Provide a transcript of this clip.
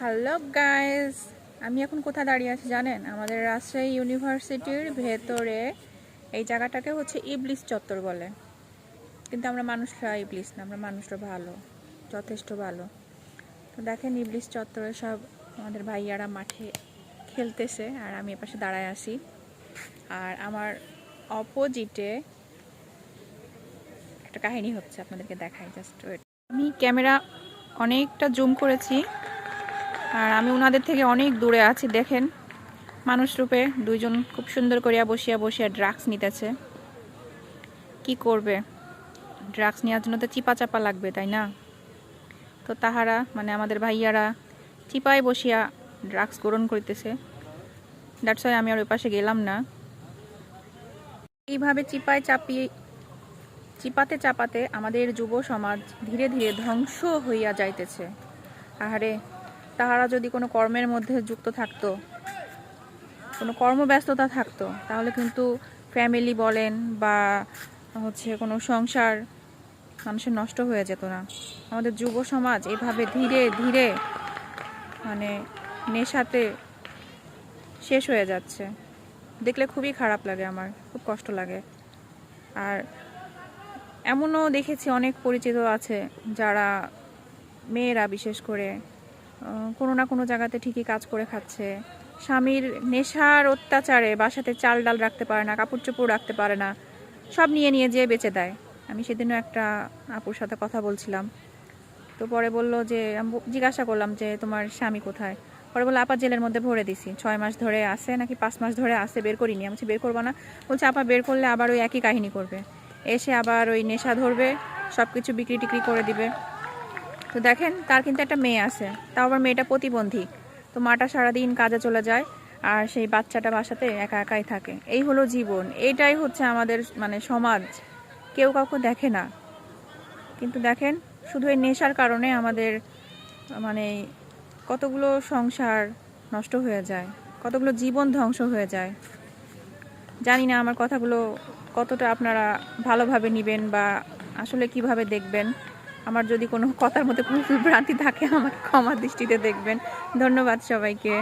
Hello guys আমি এখন কোথায় দাঁড়িয়ে আছি জানেন? আমাদের রাজশাহী ইউনিভার্সিটির ভেতরে এই জায়গাটাকে হচ্ছে ইবলিস চত্বর বলে। কিন্তু আমরা মানুষরা ইবলিস না, আমরা মানুষরা ভালো, যথেষ্ট ভালো। তো দেখেন ইবলিস চত্বরে সব আমাদের ভাইয়ারা মাঠে খেলতেছে আর আমি এপাশে দাঁড়ায় আছি। আর আমার অপোজিটে একটা কাহিনী হচ্ছে, আপনাদেরকে দেখাই, জাস্ট ওয়েট। আমি ক্যামেরা অনেকটা জুম করেছি। আর আমি ওনাদের থেকে অনেক দূরে আছি, দেখেন। মানুষ রূপে দুইজন খুব সুন্দর করিয়া বসিয়া বসিয়া ড্রাগস নিতেছে। কি করবে? ড্রাগস নেওয়ার জন্য তো চিপা চাপা লাগবে, তাই না? তো তাহারা মানে আমাদের ভাইয়ারা, চিপায় বসিয়া ড্রাগস গ্রহণ করিতেছে। দ্যাটস ওয়াই আমি আর ওই পাশে গেলাম না। এইভাবে চিপায় চাপিয়ে, চিপাতে চাপাতে আমাদের যুব সমাজ ধীরে ধীরে ধ্বংস হইয়া যাইতেছে। আহারে তাহারা যদি কোনো কর্মের মধ্যে যুক্ত থাকতো, কোনো কর্মব্যস্ততা থাকতো, তাহলে কিন্তু ফ্যামিলি বলেন বা হচ্ছে কোনো সংসার মানুষের নষ্ট হয়ে যেত না। আমাদের যুব সমাজ এভাবে ধীরে ধীরে মানে নেশাতে শেষ হয়ে যাচ্ছে। দেখলে খুবই খারাপ লাগে আমার, খুব কষ্ট লাগে। আর এমনও দেখেছি অনেক পরিচিত আছে যারা মেয়েরা বিশেষ করে কোনো না কোনো জায়গাতে ঠিকই কাজ করে খাচ্ছে। স্বামীর নেশার অত্যাচারে বাসাতে চাল ডাল রাখতে পারে না, কাপড় চোপড় রাখতে পারে না, সব নিয়ে নিয়ে যেয়ে বেঁচে দেয়। আমি সেদিনও একটা আপুর সাথে কথা বলছিলাম। তো পরে বলল যে, আমি জিজ্ঞাসা করলাম যে, তোমার স্বামী কোথায়? পরে বলল, আপা জেলের মধ্যে ভরে দিছি। ছয় মাস ধরে আসে নাকি পাঁচ মাস ধরে আসে বের করিনি। আমি বের করব না? বলছে, আপা বের করলে আবার ওই একই কাহিনী করবে। এসে আবার ওই নেশা ধরবে সব কিছু বিক্রি টিক্রি করে দিবে। তো দেখেন, তার কিন্তু একটা মেয়ে আছে। তাও আবার মেয়েটা প্রতিবন্ধী। তো মাটা সারাদিন কাজে চলে যায় আর সেই বাচ্চাটা বাসাতে একা একাই থাকে। এই হলো জীবন। এইটাই হচ্ছে আমাদের মানে সমাজ। কেউ কাউকে দেখে না। কিন্তু দেখেন, শুধু এই নেশার কারণে আমাদের মানে কতগুলো সংসার নষ্ট হয়ে যায়। কতগুলো জীবন ধ্বংস হয়ে যায়। জানি না আমার কথাগুলো কতটা আপনারা ভালোভাবে নেবেন বা আসলে কীভাবে দেখবেন। আমার যদি কোনো কথার মধ্যে প্রচুর ভ্রান্তি থাকে আমাকে ক্ষমা দৃষ্টিতে দেখবেন। ধন্যবাদ সবাইকে।